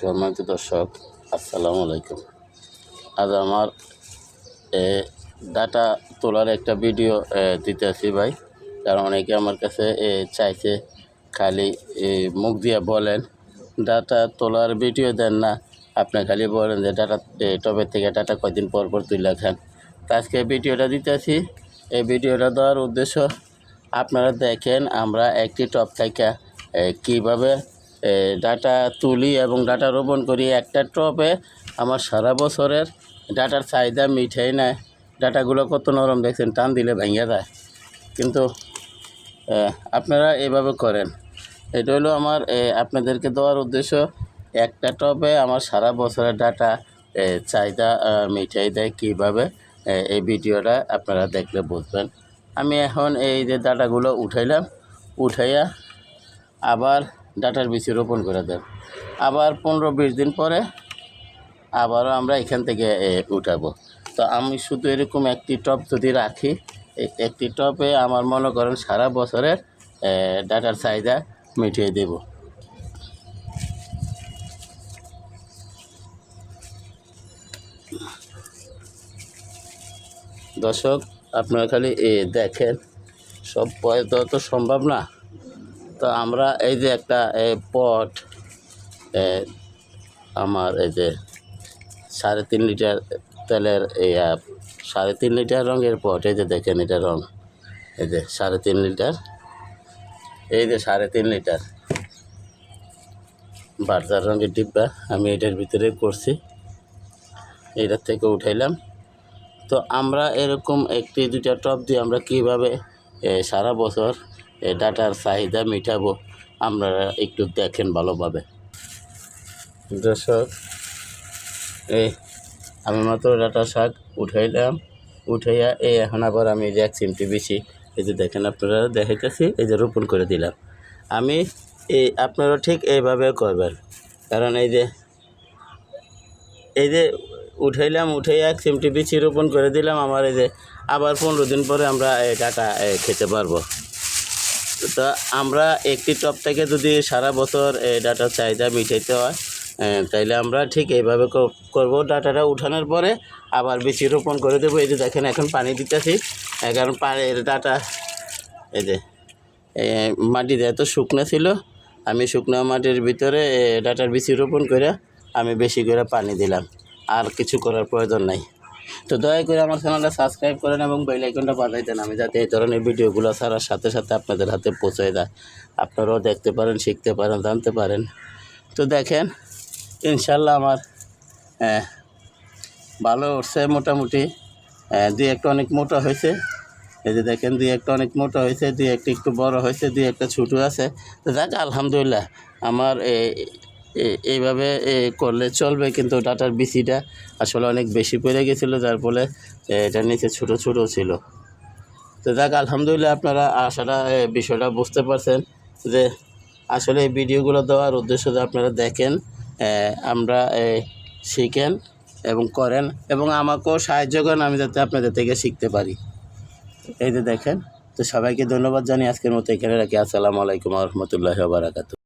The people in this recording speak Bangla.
সম্মানিত দর্শক আসসালামু আলাইকুম। আজ আমার এ, ডাটা তোলার একটা ভিডিও দিতে আসি ভাই। কারণ অনেকে আমার কাছে চাইছে খালি মুখ দিয়ে বলেন ডাটা তোলার ভিডিও দেন না। আপনি খালি বলেন যে ডাটা টবের থেকে ডাটা কয়দিন পর পর তুলে খান? তো আজকে ভিডিওটা দিতে আসি। এই ভিডিওটা দেওয়ার উদ্দেশ্য আপনারা দেখেন আমরা একটি টপ থেকে কীভাবে ডাটা তুলি এবং ডাটা রোপণ করি। একটা টপে আমার সারা বছরের ডাটার চাহিদা মিঠাই নেয় ডাটাগুলো কত নরম দেখছেন, টান দিলে ভেঙে যায়। কিন্তু আপনারা এভাবে করেন। এটা হলো আমার আপনাদেরকে দেওয়ার উদ্দেশ্য। একটা টপে আমার সারা বছরের ডাটা চাহিদা মিঠাই দেয় কীভাবে? এই ভিডিওটা আপনারা দেখলে বুঝবেন। আমি এখন এই যে ডাটাগুলো উঠাইলাম, উঠাইয়া আবার ডাটার বিচি রোপণ করে দেন। আবার পনেরো বিশ দিন পরে আবারও আমরা এখান থেকে উঠাবো। তো আমি শুধু এরকম একটি টপ যদি রাখি একটি টপে আমার মনে করেন সারা বছরের ডাটার চাহিদা মিটিয়ে দেব। দর্শক, আপনারা খালি, এ, দেখেন, সব পয় দেওয়া তো সম্ভব না। তো আমরা এই যে একটা পট আমার এই যে সাড়ে তিন লিটার তেলের এই সাড়ে তিন লিটার রঙের পট, এই যে দেখেন এটা রং, এই যে সাড়ে তিন লিটার, এই যে সাড়ে তিন লিটার। বার্জার রঙের ডিব্বা আমি এটার ভিতরে করছি এটার থেকে উঠাইলাম। তো আমরা এরকম একটি দুটা টপ দিয়ে আমরা কীভাবে সারা বছর ডাটার চাহিদা মিটাবো। আপনারা একটু দেখেন ভালোভাবে। দর্শক, এই আমি মাত্র ডাটা শাক উঠাইলাম। উঠাইয়া এই এখন আবার আমি যে এক সিমটি বেশি, এই যে দেখেন আপনারা দেখাইতেছি, এই যে রোপণ করে দিলাম। আমি এই আপনারা ঠিক এইভাবে করবেন। কারণ এই যে এই যে উঠাইলাম, উঠাইয়া এক সিমটি বিচি রোপণ করে দিলাম, আমার এই যে আবার পনেরো দিন পরে আমরা এই ডাটা খেতে পারব। তো আমরা একটি টপ থেকে যদি সারা বছর ডাটার চাহিদা মিটাইতে হয় তাইলে আমরা ঠিক এইভাবে করব। ডাটাটা উঠানোর পরে আবার বেশি রোপণ করে দেবো। এই যে দেখেন, এখন পানি দিতেছি। কারণ পানির ডাটা, এই যে মাটিতে এত শুকনো ছিল। আমি শুকনো মাটির ভিতরে ডাটার বেশি রোপণ করে আমি বেশি করে পানি দিলাম। আর কিছু করার প্রয়োজন নাই। তো দয়া করে আমার চ্যানেলটা সাবস্ক্রাইব করেন এবং বেল আইকনটা বাজাই দেন। আমি যাতে এই ধরনের ভিডিওগুলো ছাড়ার সাথে সাথে আপনাদের হাতে পৌঁছে দেয় আপনারাও দেখতে পারেন, শিখতে পারেন, জানতে পারেন। তো দেখেন ইনশাল্লাহ আমার ভালো উঠছে মোটামুটি। দুই একটা অনেক মোটা হয়েছে। এই যে দেখেন, দুই একটা অনেক মোটা হয়েছে, দুই একটা একটু বড় হয়েছে, দুই একটা ছোটো আছে। তো যাক, আলহামদুলিল্লাহ। আমার এইভাবে করলে চলবে কিন্তু ডাটার বিচিটা আসলে অনেক বেশি পড়ে গেছিল যার ফলে এ, এটার নিচে ছোটো ছোটো ছিল। তো যাক আলহামদুলিল্লাহ আপনারা আশাটা এ, বিষয়টা বুঝতে পারছেন যে আসলে এই ভিডিওগুলো দেওয়ার উদ্দেশ্য যে আপনারা দেখেন আমরা শিখেন এবং করেন এবং আমাকেও সাহায্য করেন আমি যাতে আপনাদের থেকে শিখতে পারি। এই যে দেখেন তো সবাইকে ধন্যবাদ জানি আজকের মতো এখানে রাখি। আসসালামু আলাইকুম রহমতুল্লাহ বারাকাতু